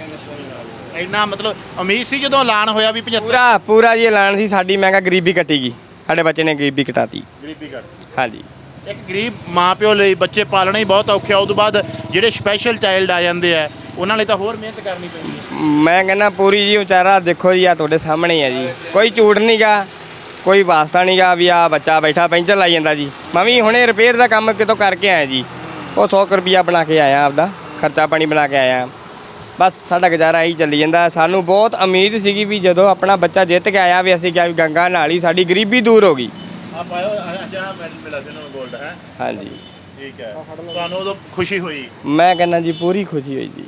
ਇੰਨਾ ਮਤਲਬ ਉਮੀਦ ਸੀ ਜਦੋਂ ਐਲਾਨ ਹੋਇਆ ਵੀ 75 ਪੂਰਾ ਪੂਰਾ ਜੀ ਐਲਾਨ ਸੀ ਸਾਡੀ ਮੈਂ ਕਿਹਾ ਗਰੀਬੀ ਕੱਟੇਗੀ ਸਾਡੇ ਬੱਚੇ ਨੇ ਗਰੀਬੀ ਕਟਾਤੀ ਗਰੀਬੀ ਕਰ ਹਾਂਜੀ। ਇੱਕ ਗਰੀਬ ਮਾਪਿਓ ਲਈ ਬੱਚੇ ਪਾਲਣਾ ਹੀ ਬਹੁਤ ਔਖਾ ਉਸ ਤੋਂ ਬਾਅਦ ਜਿਹੜੇ ਸਪੈਸ਼ਲ ਚਾਈਲਡ ਆ ਜਾਂਦੇ ਆ ਉਹਨਾਂ ਲਈ ਤਾਂ ਹੋਰ ਮਿਹਨਤ ਕਰਨੀ ਪੈਂਦੀ ਹੈ। ਮੈਂ ਕਹਿੰਦਾ ਪੂਰੀ ਜੀ ਵਿਚਾਰਾ ਦੇਖੋ ਜੀ ਆ ਤੁਹਾਡੇ ਸਾਹਮਣੇ ਹੀ ਆ ਜੀ। ਕੋਈ ਝੂਠ ਨਹੀਂਗਾ ਕੋਈ ਵਾਸਤਾ ਨਹੀਂਗਾ ਵੀ ਆ ਬੱਚਾ ਬੈਠਾ ਪੈਂਚਰ ਲਾਈ ਜਾਂਦਾ ਜੀ। ਮੈਂ ਵੀ ਹੁਣੇ ਰਿਪੇਅਰ ਦਾ ਕੰਮ ਕਿਤੋਂ ਕਰਕੇ ਆਇਆ ਜੀ। ਉਹ 100 ਕੁ ਰੁਪਿਆ ਬਣਾ ਕੇ ਆਇਆ ਆਪਦਾ ਖਰਚਾ ਪਾਣੀ ਬਣਾ ਕੇ ਆਇਆ। ਬਸ ਸਾਡਾ ਗੁਜ਼ਾਰਾ ਇਹੀ ਚੱਲੀ ਜਾਂਦਾ। ਸਾਨੂੰ ਬਹੁਤ ਉਮੀਦ ਸੀਗੀ ਵੀ ਜਦੋਂ ਆਪਣਾ ਬੱਚਾ ਜਿੱਤ ਕੇ ਆਇਆ ਵੀ ਅਸੀਂ ਕਿਹਾ ਵੀ ਗੰਗਾ ਨਾਲ ਹੀ ਸਾਡੀ ਗਰੀਬੀ ਦੂਰ ਹੋ ਗਈ। ਆ ਪਾਇਓ ਅੱਛਾ ਮੈਡਲ ਮਿਲਿਆ ਸੀ ਉਹਨਾਂ ਨੂੰ 골ਡ ਹੈ? ਹਾਂਜੀ। ਠੀਕ ਹੈ। ਤੁਹਾਨੂੰ ਉਦੋਂ ਖੁਸ਼ੀ ਹੋਈ? ਮੈਂ ਕਹਿੰਦਾ ਜੀ ਪੂਰੀ ਖੁਸ਼ੀ ਹੋਈ ਜੀ।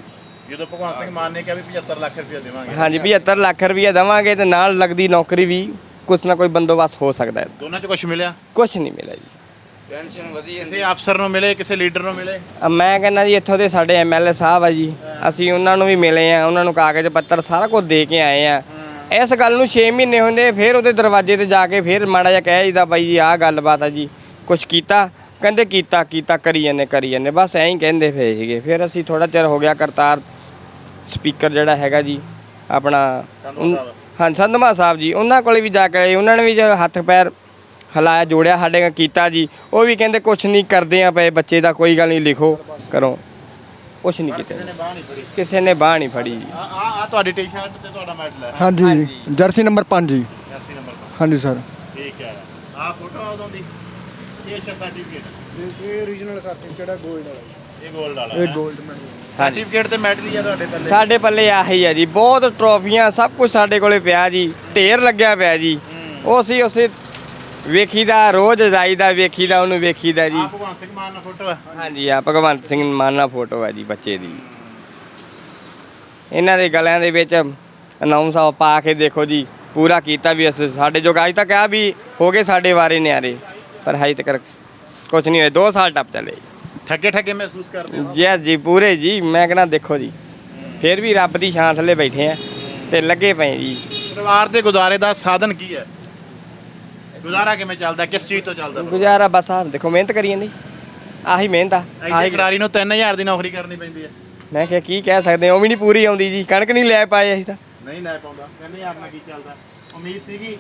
ਜਦੋਂ ਭਗਵਾਨ ਸਿੰਘ ਮਾਨ ਨੇ ਕਿਹਾ ਵੀ 75 ਲੱਖ ਰੁਪਏ ਦੇਵਾਂਗੇ। ਹਾਂਜੀ 75 ਲੱਖ ਰੁਪਈਆ ਦੇਵਾਂਗੇ ਤੇ ਨਾਲ ਲੱਗਦੀ ਨੌਕਰੀ ਵੀ ਕੁਛ ਨਾ ਕੋਈ ਬੰਦੋਬਸਤ ਹੋ ਸਕਦਾ ਹੈ। ਦੋਨਾਂ 'ਚ ਕੁਝ ਮਿਲਿਆ? ਕੁਛ ਨਹੀਂ ਮਿਲਿਆ ਜੀ। ਟੈਨਸ਼ਨ ਵਧੀ ਜਾਂਦੀ ਕਿਸੇ ਅਫਸਰ ਨੂੰ ਮਿਲੇ ਕਿਸੇ ਲੀਡਰ ਨੂੰ ਮਿਲੇ? ਅ, ਮੈਂ ਕਹਿੰਦਾ ਜੀ ਇੱਥੋਂ ਦੇ ਸਾਡੇ ਐਮਐਲਏ ਸਾਹਿਬ ਆ ਜੀ। ਅਸੀਂ ਉਹਨਾਂ ਨੂੰ ਵੀ ਮਿਲੇ ਆ ਉਹਨਾਂ ਨੂੰ ਕਾਗਜ਼ ਪੱਤਰ ਸਾਰਾ ਕੁਝ ਦੇ ਕੇ ਆਏ ਆ। ਇਸ ਗੱਲ ਨੂੰ 6 ਮਹੀਨੇ ਹੁੰਦੇ ਫਿਰ ਉਹਦੇ ਦਰਵਾਜ਼ੇ ਤੇ ਜਾ ਕੇ ਫਿਰ ਮਾੜਾ ਜਿਹਾ ਕਹਿ ਜੀਦਾ ਬਾਈ ਜੀ ਆਹ ਗੱਲਬਾਤ ਆ ਜੀ ਕੁਝ ਕੀਤਾ? ਕਹਿੰਦੇ ਕੀਤਾ ਕੀਤਾ ਕਰੀ ਜਾਂਦੇ ਕਰੀ ਜਾਂਦੇ। ਬਸ ਐਂ ਹੀ ਕਹਿੰਦੇ ਫੇ ਸੀਗੇ। ਫਿਰ ਅਸੀਂ ਥੋੜਾ ਚਿਰ ਹੋ ਗਿਆ ਕਰਤਾਰ ਸਪੀਕਰ ਜਿਹੜਾ ਹੈਗਾ ਜੀ ਆਪਣਾ ਉਨ- ਹਾਂ ਸੰਧਮਾ ਸਾਹਿਬ ਜੀ ਉਹਨਾਂ ਕੋਲੇ ਵੀ ਜਾ ਕੇ ਆਏ। ਉਹਨਾਂ ਨੇ ਵੀ ਜਦੋਂ ਹੱਥ ਪੈਰ ਹਲਾਇਆ ਜੋੜਿਆ ਸਾਡੇ ਨਾਲ ਕੀਤਾ ਜੀ। ਉਹ ਵੀ ਕਹਿੰਦੇ ਕੁਛ ਨਹੀਂ ਕਰਦੇ ਆ ਪਏ ਬੱਚੇ ਦਾ ਕੋਈ ਗੱਲ ਨਹੀਂ ਲਿਖੋ ਕਰੋ। ਕੁਛ ਨਹੀਂ ਕੀਤਾ ਕਿਸੇ ਨੇ ਬਾਹ ਨਹੀਂ ਫੜੀ ਆ ਆ ਤੁਹਾਡੀ ਟੀ-ਸ਼ਰਟ ਤੇ ਤੁਹਾਡਾ ਮੈਡਲ ਹੈ। ਹਾਂਜੀ ਜਰਸੀ ਨੰਬਰ 5 ਜੀ। ਹਾਂਜੀ ਸਰ। ਠੀਕ ਹੈ। ਆ ਫੋਟੋ ਆ ਦੀ? ਇਹ ਅੱਛਾ ਸਰਟੀਫਿਕੇਟ ਇਹ origignal ਸਰਟੀਫਿਕੇਟ ਹੈ 골ਡ ਵਾਲਾ ਇਹ 골ਡ ਵਾਲਾ ਇਹ 골ਡ ਮੈਡਲ ਸਰਟੀਫਿਕੇਟ ਤੇ ਮੈਡਲ ਹੀ ਆ ਤੁਹਾਡੇ ਪੱਲੇ ਸਾਡੇ ਪੱਲੇ ਆਹੀ ਆ ਜੀ। ਬਹੁਤ ਟਰੋਫੀਆਂ ਸਭ ਕੁਝ ਸਾਡੇ ਕੋਲੇ ਪਿਆ ਜੀ। ਢੇਰ ਲੱਗਿਆ ਪਿਆ ਜੀ। ਉਹ ਸੀ ਉਸੇ ਵੇਖੀਦਾ ਰੋਜ਼ ਜਾਈਦਾ ਵੇਖੀਦਾ ਉਹਨੂੰ ਵੇਖੀਦਾ ਜੀ। ਆ ਭਗਵਾਨ ਸਿੰਘ ਮਾਨ ਨਾਲ ਫੋਟੋ ਹੈ? ਹਾਂਜੀ ਆ ਭਗਵੰਤ ਸਿੰਘ ਮਾਨ ਨਾਲ ਫੋਟੋ ਹੈ ਜੀ ਬੱਚੇ ਦੀ। ਇਹਨਾਂ ਦੇ ਗਲਿਆਂ ਦੇ ਵਿੱਚ ਅਨਾਉਂਸ ਆ ਪਾ ਕੇ ਦੇਖੋ ਜੀ ਪੂਰਾ ਕੀਤਾ ਵੀ ਅਸੀਂ ਸਾਡੇ ਜੋ ਅੱਜ ਤੱਕ ਆ ਵੀ ਹੋ ਗਏ ਸਾਡੇ ਵਾਰੇ ਨਿਆਰੇ ਪਰ ਹਜੇ ਤੱਕ ਕੁਝ ਨਹੀਂ ਹੋਇਆ 2 ਸਾਲ ਟੱਪ ਚੱਲੇ। ਠੱਗੇ ਠੱਗੇ ਮਹਿਸੂਸ ਕਰਦੇ ਹੋ? ਜੀ ਜੀ ਪੂਰੇ ਜੀ ਮੈਂ ਕਹਿੰਦਾ ਦੇਖੋ ਜੀ ਫਿਰ ਵੀ ਰੱਬ ਦੀ ਛਾਂ ਥੱਲੇ ਬੈਠੇ ਆ ਤੇ ਲੱਗੇ ਪਏ ਜੀ। ਪਰਿਵਾਰ ਦੇ ਗੁਜ਼ਾਰੇ ਦਾ ਸਾਧਨ ਕੀ ਹੈ? ਗੁਜ਼ਾਰਾ ਕਿਵੇਂ ਚੱਲਦਾ? ਕਿਸ ਚੀਜ਼ ਤੋਂ ਚੱਲਦਾ? ਗੁਜ਼ਾਰਾ ਬਸ ਆ ਦੇਖੋ ਮਿਹਨਤ ਕਰੀ ਜਾਂਦੇ। ਆਹੀ ਮਿਹਨਤ ਆ ਆਹੀ ਖਿਡਾਰੀ ਨੂੰ 3000 ਦੀ ਨੌਕਰੀ ਕਰਨੀ ਪੈਂਦੀ ਹੈ ਮੈਂ ਕਿਹਾ ਕੀ ਕਹਿ ਸਕਦੇ ਉਹ ਵੀ ਨਹੀਂ ਪੂਰੀ ਆਉਂਦੀ ਜੀ। ਕਣਕ ਨਹੀਂ ਲੈ ਪਾਏ ਅਸੀਂ ਤਾਂ। ਨਹੀਂ ਲੈ ਪਾਉਂਦਾ। 3000 ਨਾਲ ਕੀ ਚੱਲਦਾ? ਉਮੀਦ ਸੀਗੀ?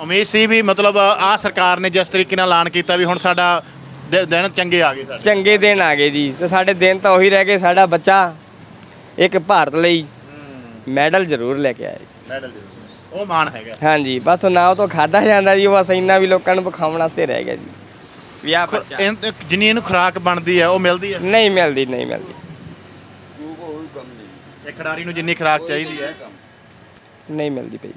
ਉਮੀਦ ਸੀ ਵੀ ਮਤਲਬ ਆ ਸਰਕਾਰ ਨੇ ਜਿਸ ਤਰੀਕੇ ਨਾਲ ਐਲਾਨ ਕੀਤਾ ਵੀ ਹੁਣ ਸਾਡਾ ਦਿਨ ਚੰਗੇ ਆ ਗਏ ਸਾਡੇ। ਚੰਗੇ ਦਿਨ ਆ ਗਏ ਜੀ। ਤੇ ਸਾਡੇ ਦਿਨ ਤਾਂ ਉਹੀ ਰਹਿ ਗਏ ਸਾਡਾ ਬੱਚਾ ਇੱਕ ਭਾਰਤ ਲਈ ਮੈਡਲ ਜ਼ਰੂਰ ਲੈ ਕੇ ਆਏ ਮੈਡਲ ਦੇ ਉਹ ਮਾਣ ਹੈਗਾ। ਹਾਂਜੀ ਬਸ ਉਹ ਨਾ ਉਹ ਤੋਂ ਖਾਦਾ ਜਾਂਦਾ ਜੀ ਉਹ ਬਸ ਇੰਨਾ ਵੀ ਲੋਕਾਂ ਨੂੰ ਵਿਖਾਉਣ ਵਾਸਤੇ ਰਹਿ ਗਿਆ ਜੀ। ਵੀ ਆਹ ਬੱਚਾ। ਇਹ- ਜਿੰਨੀ ਇਹਨੂੰ ਖੁਰਾਕ ਬਣਦੀ ਹੈ ਉਹ ਮਿਲਦੀ ਹੈ? ਨਹੀਂ ਮਿਲਦੀ ਨਹੀਂ ਮਿਲਦੀ। ਇੱਕ ਖਿਡਾਰੀ ਨੂੰ ਜਿੰਨੀ ਖੁਰਾਕ ਚਾਹੀਦੀ ਹੈ। ਨਹੀਂ ਮਿਲਦੀ ਪਈ।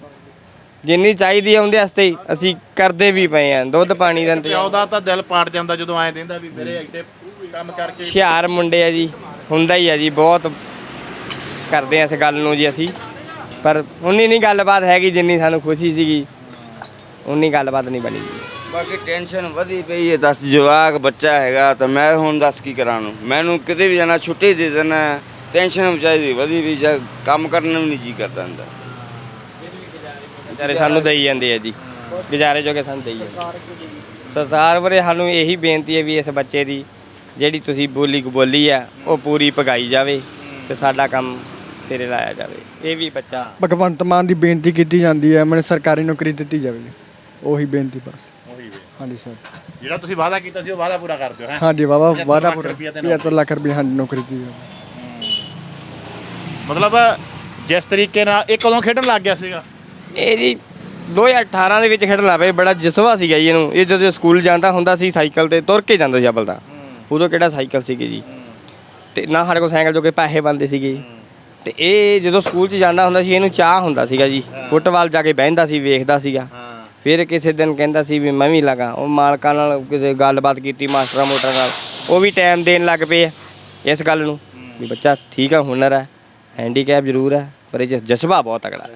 ਜਿੰਨੀ ਚਾਹੀਦੀ ਹੈ ਉਹਦੇ ਵਾਸਤੇ ਅਸੀਂ ਕਰਦੇ ਵੀ ਪਏ ਆ ਦੁੱਧ ਪਾਣੀ ਦਾ ਪਿਓ ਇੰਤਜ਼ਾਮ ਦਾ ਤਾਂ ਦਿਲ ਪਾੜ ਜਾਂਦਾ ਜਦੋਂ ਐਂ ਦਿੰਦਾ ਵੀ ਮੇਰੇ ਐਡੇ ਕੰਮ ਕਰਕੇ ਹੁਸ਼ਿਆਰ ਮੁੰਡੇ ਆ ਜੀ। ਹੁੰਦਾ ਹੀ ਆ ਜੀ ਬਹੁਤ ਕਰਦੇ ਆ ਇਸ ਗੱਲ ਨੂੰ ਜੀ ਅਸੀਂ। ਪਰ ਉਨੀ ਨਹੀਂ ਗੱਲਬਾਤ ਹੈਗੀ ਜਿੰਨੀ ਸਾਨੂੰ ਖੁਸ਼ੀ ਸੀਗੀ। ਉਨੀ ਗੱਲਬਾਤ ਨਹੀਂ ਬਣੀ। ਬਾਕੀ ਟੈਨਸ਼ਨ ਵਧੀ ਪਈ ਹੈ ਦੱਸ ਜਵਾਕ ਬੱਚਾ ਹੈਗਾ ਤਾਂ ਮੈਂ ਹੁਣ ਦੱਸ ਕੀ ਕਰਾਂ ਨੂੰ ਮੈਨੂੰ ਕਿਤੇ ਵੀ ਜਾਣਾ ਛੁੱਟੀ ਦੇ ਦੇਣਾ ਟੈਨਸ਼ਨ ਵਿਚਾਰੀ ਵਧੀ ਵੀ ਜਾਂ ਕੰਮ ਕਰਨ ਨੂੰ ਵੀ ਨਹੀਂ ਜੀ ਕਰਦਾ ਹੁੰਦਾ। ਵਿਚਾਰੇ ਸਾਨੂੰ ਦੇਈ ਜਾਂਦੇ ਆ ਜੀ। ਗੁਜ਼ਾਰੇ ਜੋਗੇ ਸਾਨੂੰ ਦੇਈ ਜਾਂਦੇ ਸਰਕਾਰ ਵਰੇ ਸਾਨੂੰ ਇਹੀ ਬੇਨਤੀ ਹੈ ਵੀ ਇਸ ਬੱਚੇ ਦੀ ਜਿਹੜੀ ਤੁਸੀਂ ਬੋਲੀ ਬੋਲੀ ਆ ਉਹ ਪੂਰੀ ਪਗਾਈ ਜਾਵੇ ਤੇ ਸਾਡਾ ਕੰਮ ਸਿਰੇ ਲਾਇਆ ਜਾਵੇ। ਇਹ ਵੀ ਬੱਚਾ ਭਗਵੰਤ ਮਾਨ ਦੀ ਬੇਨਤੀ ਕੀਤੀ ਜਾਂਦੀ ਹੈ ਮੈਨੂੰ ਸਰਕਾਰੀ ਨੌਕਰੀ ਦਿੱਤੀ ਜਾਵੇ। ਉਹੀ ਬੇਨਤੀ ਬਸ। ਉਹੀ ਵੇ। ਹਾਂਜੀ ਸਰ। ਜਿਹੜਾ ਤੁਸੀਂ ਵਾਅਦਾ ਕੀਤਾ ਸੀ ਉਹ ਵਾਅਦਾ ਪੂਰਾ ਕਰ ਦਿਓ ਹੈ? ਹਾਂਜੀ ਬਾਬਾ 75 ਵਾਦਾ ਲੱਖ ਪੂਰਾ ਰੁਪਈਆ ਤੇ 75 ਲੱਖ ਰੁਪਏ ਹਾਂਜੀ ਨੌਕਰੀ ਦੀ ਜਾਵੇ। ਮਤਲਬ ਜਿਸ ਤਰੀਕੇ ਨਾਲ ਇਹ ਕਦੋਂ ਖੇਡਣ ਲੱਗ ਗਿਆ ਸੀਗਾ? ਇਹ ਜੀ 2018 ਦੇ ਵਿੱਚ ਖੇਡਣ ਲੱਗ ਪਏ ਬੜਾ ਜਸਵਾ ਸੀਗਾ ਜੀ ਇਹਨੂੰ। ਇਹ ਜਦੋਂ ਸਕੂਲ ਜਾਂਦਾ ਹੁੰਦਾ ਸੀ ਸਾਈਕਲ ਤੇ ਤੁਰ ਕੇ ਜਾਂਦਾ ਸੀ ਅਬਲ ਤਾਂ ਉਦੋਂ ਕਿਹੜਾ ਸਾਈਕਲ ਸੀਗੇ ਜੀ। ਤੇ ਨਾ ਸਾਡੇ ਕੋਲ ਸਾਈਕਲ ਜੋ ਕੇ ਪੈਸੇ ਬੰਦੇ ਸੀਗੇ ਜੀ। ਤੇ ਇਹ ਜਦੋਂ ਸਕੂਲ 'ਚ ਜਾਂਦਾ ਹੁੰਦਾ ਸੀ ਇਹਨੂੰ ਚਾਹ ਹੁੰਦਾ ਸੀਗਾ ਜੀ। ਫੁੱਟਬਾਲ ਜਾ ਕੇ ਬਹਿੰਦਾ ਸੀ ਵੇਖਦਾ ਸੀਗਾ। ਫਿਰ ਕਿਸੇ ਦਿਨ ਕਹਿੰਦਾ ਸੀ ਵੀ ਮੈਂ ਵੀ ਲਗਾ। ਉਹ ਮਾਲਕਾਂ ਨਾਲ ਕਿਸੇ ਗੱਲਬਾਤ ਕੀਤੀ ਮਾਸਟਰਾਂ ਮੋਟਰਾਂ ਨਾਲ। ਉਹ ਵੀ ਟਾਈਮ ਦੇਣ ਲੱਗ ਪਏ ਆ ਇਸ ਗੱਲ ਨੂੰ। ਵੀ ਬੱਚਾ ਠੀਕ ਆ ਹੁਨਰ ਹੈ ਹੈਂਡੀਕੈਪ ਜ਼ਰੂਰ ਹੈ ਪਰ ਇਹ 'ਚ ਜਜ਼ਬਾ ਬਹੁਤ ਤਕੜਾ।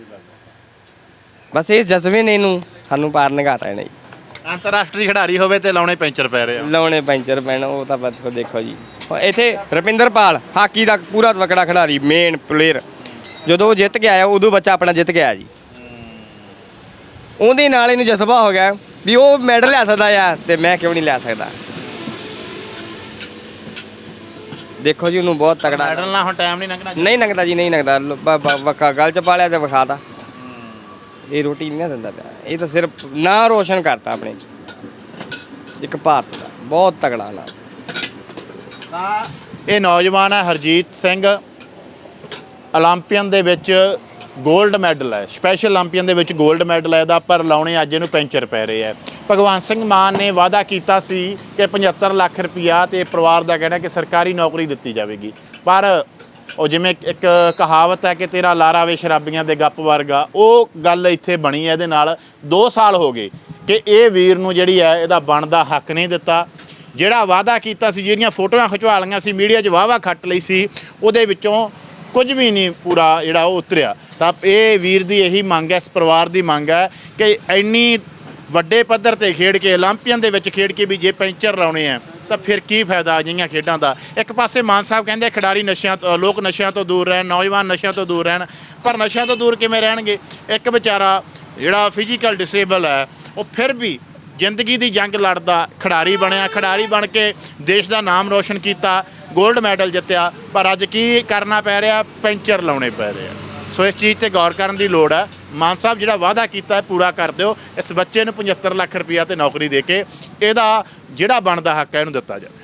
ਬਸ ਇਸ ਜਜ਼ਬੇ ਨੇ ਇਹਨੂੰ ਸਾਨੂੰ ਪਾਰ ਨਗਾਤਾ ਜੀ। ਅੰਤਰਰਾਸ਼ਟਰੀ ਖਿਡਾਰੀ ਹੋਵੇ ਤੇ ਲਾਉਣੇ ਪੈਂਚਰ ਪੈ ਰਹੇ ਆ। ਲਾਉਣੇ ਪੈਂਚਰ ਪੈਣ ਉਹ ਤਾਂ ਬਸ ਦੇਖੋ ਜੀ। ਇੱਥੇ ਰਪਿੰਦਰਪਾਲ ਹਾਕੀ ਦਾ ਪੂਰਾ ਤਕੜਾ ਖਿਡਾਰੀ ਮੇਨ ਪਲੇਅਰ ਜਦੋਂ ਉਹ ਜਿੱਤ ਕੇ ਆਇਆ ਉਦੋਂ ਬੱਚਾ ਆਪਣਾ ਜਿੱਤ ਕੇ ਆਇਆ ਜੀ। ਉਹਦੇ ਨਾਲ ਇਹਨੂੰ ਜਜ਼ਬਾ ਹੋ ਗਿਆ ਵੀ ਉਹ ਮੈਡਲ ਲੈ ਸਕਦਾ ਆ ਤੇ ਮੈਂ ਕਿਉਂ ਨਹੀਂ ਲੈ ਸਕਦਾ। ਦੇਖੋ ਜੀ ਉਹਨੂੰ ਬਹੁਤ ਤਗੜਾ ਮੈਡਲ ਨਾਲ ਹੁਣ ਟਾਈਮ ਨਹੀਂ ਲੰਘਣਾ ਨਹੀਂ ਨਗਦਾ ਜੀ ਨਹੀਂ ਨਗਦਾ ਵਖਾ ਗਲ ਚ ਪਾਲਿਆ ਤੇ ਵਿਖਾਤਾ ਇਹ ਰੋਟੀ ਨਹੀਂ ਨਾ ਦਿੰਦਾ ਪਿਆ। ਇਹ ਤਾਂ ਸਿਰਫ ਨਾਂ ਰੋਸ਼ਨ ਕਰਤਾ ਆਪਣੇ ਇੱਕ ਭਾਰਤ ਦਾ, ਬਹੁਤ ਤਗੜਾ ਨਾਂ। ਇਹ ਨੌਜਵਾਨ ਹੈ ਹਰਜੀਤ ਸਿੰਘ। 올림픽ਨ ਦੇ ਵਿੱਚ 골ਡ ਮੈਡਲ ਹੈ। ਸਪੈਸ਼ਲ 올림픽ਨ ਦੇ ਵਿੱਚ 골ਡ ਮੈਡਲ ਹੈ ਦਾ ਪਰ ਲਾਉਣੇ ਅੱਜ ਇਹਨੂੰ ਪੈਂਚਰ ਪੈ ਰਹੇ ਹੈ। ਭਗਵਾਨ ਸਿੰਘ ਮਾਨ ਨੇ ਵਾਅਦਾ ਕੀਤਾ ਸੀ ਕਿ 75 ਲੱਖ ਰੁਪਇਆ ਤੇ ਪਰਿਵਾਰ ਦਾ ਕਹਿਣਾ ਕਿ ਸਰਕਾਰੀ ਨੌਕਰੀ ਦਿੱਤੀ ਜਾਵੇਗੀ। ਪਰ ਉਹ ਜਿਵੇਂ ਇੱਕ ਕਹਾਵਤ ਹੈ ਕਿ ਤੇਰਾ ਲਾਰਾ ਵੇ ਸ਼ਰਾਬੀਆਂ ਦੇ ਗੱਪ ਵਰਗਾ, ਉਹ ਗੱਲ ਇੱਥੇ ਬਣੀ ਹੈ ਇਹਦੇ ਨਾਲ। 2 ਸਾਲ ਹੋ ਗਏ ਕਿ ਇਹ ਵੀਰ ਨੂੰ ਜਿਹੜੀ ਹੈ, ਇਹਦਾ ਬਣਦਾ ਹੱਕ ਨਹੀਂ ਦਿੱਤਾ। ਜਿਹੜਾ ਵਾਅਦਾ ਕੀਤਾ ਸੀ, ਜਿਹੜੀਆਂ ਫੋਟੋਆਂ ਖਿਚਵਾ ਲਈਆਂ ਸੀ, ਮੀਡੀਆ 'ਚ ਵਾਵਾ ਖੱਟ ਲਈ ਸੀ, ਉਹਦੇ ਵਿੱਚੋਂ ਕੁਝ ਵੀ ਨਹੀਂ ਪੂਰਾ ਜਿਹੜਾ ਉਹ ਉਤਰਿਆ। ਤਾਂ ਇਹ ਵੀਰ ਦੀ ਇਹੀ ਮੰਗ ਹੈ, ਇਸ ਪਰਿਵਾਰ ਦੀ ਮੰਗ ਹੈ ਕਿ ਇੰਨੀ ਵੱਡੇ ਪੱਧਰ ਤੇ ਖੇਡ ਕੇ 올림픽ੀਅਨ ਦੇ ਵਿੱਚ ਖੇਡ ਕੇ ਵੀ ਜੇ ਪੈਂਚਰ ਲਾਉਣੇ ਆ ਤਾਂ ਫਿਰ ਕੀ ਫਾਇਦਾ ਅਜਿਹੀਆਂ ਖੇਡਾਂ ਦਾ? ਇੱਕ ਪਾਸੇ ਮਾਨ ਸਾਹਿਬ ਕਹਿੰਦੇ ਖਿਡਾਰੀ ਨਸ਼ਿਆਂ ਤੋਂ, ਲੋਕ ਨਸ਼ਿਆਂ ਤੋਂ ਦੂਰ ਰਹਿਣ, ਨੌਜਵਾਨ ਨਸ਼ਿਆਂ ਤੋਂ ਦੂਰ ਰਹਿਣ, ਪਰ ਨਸ਼ਿਆਂ ਤੋਂ ਦੂਰ ਕਿਵੇਂ ਰਹਿਣਗੇ? ਇੱਕ ਵਿਚਾਰਾ ਜਿਹੜਾ ਫਿਜ਼ੀਕਲ ਡਿਸੇਬਲ ਹੈ, ਉਹ ਫਿਰ ਵੀ ਜ਼ਿੰਦਗੀ ਦੀ ਜੰਗ ਲੜਦਾ, ਖਿਡਾਰੀ ਬਣਿਆ, ਖਿਡਾਰੀ ਬਣ ਕੇ ਦੇਸ਼ ਦਾ ਨਾਮ ਰੋਸ਼ਨ ਕੀਤਾ 골ਡ ਮੈਡਲ ਜਿੱਤਿਆ, ਪਰ ਅੱਜ ਕੀ ਕਰਨਾ ਪੈ ਰਿਹਾ? ਪੈਂਚਰ ਲਾਉਣੇ ਪੈ ਰਹੇ ਆ। ਸੋ ਇਸ ਚੀਜ਼ ਤੇ ਗੌਰ ਕਰਨ ਦੀ ਲੋੜ ਹੈ ਮਾਨ ਸਾਹਿਬ, ਜਿਹੜਾ ਵਾਅਦਾ ਕੀਤਾ ਹੈ, ਪੂਰਾ ਕਰ ਦਿਓ। ਇਸ ਬੱਚੇ ਨੂੰ 75 ਲੱਖ ਰੁਪਇਆ ਤੇ ਨੌਕਰੀ ਦੇ ਕੇ ਇਹਦਾ ਜਿਹੜਾ ਬਣਦਾ ਹੱਕ ਹੈ, ਇਹਨੂੰ ਦਿੱਤਾ ਜਾਵੇ।